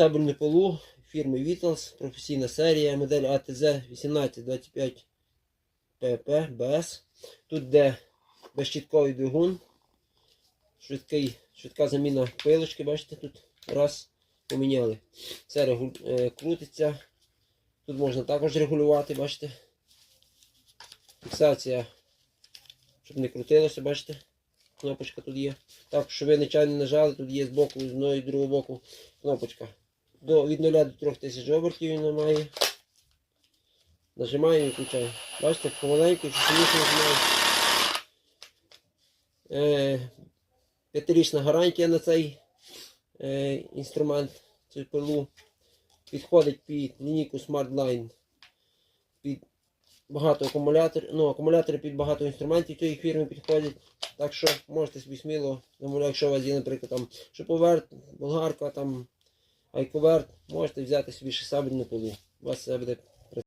Табельне полу фірми Vitals, професійна серія, модель АТЗ 1825 pp BS. Тут де безщітковий двигун, швидкий, швидка заміна пилочки, бачите, тут раз поміняли. Це регу... е, крутиться. Тут можна також регулювати, бачите. Фіксація, щоб не крутилося, бачите. Кнопочка тут є. Так, щоб ви нечайно нажали, тут є з боку, з одного і з другого боку кнопочка. До, від 0 до 3000 обертів він має. Нажимаємо і включаємо. Бачите, помаленьку, чи сильніше нажимаємо. Е, п'ятирічна гарантія на цей е, інструмент, цю пилу. Підходить під лінійку SmartLine. Під багато акумуляторів. Ну, акумулятори під багато інструментів цієї фірми підходять. Так що можете собі сміло, якщо у вас є, наприклад, там шиповерт, болгарка, там айковерт, можете взяти собі ще сабельну полу. У вас все буде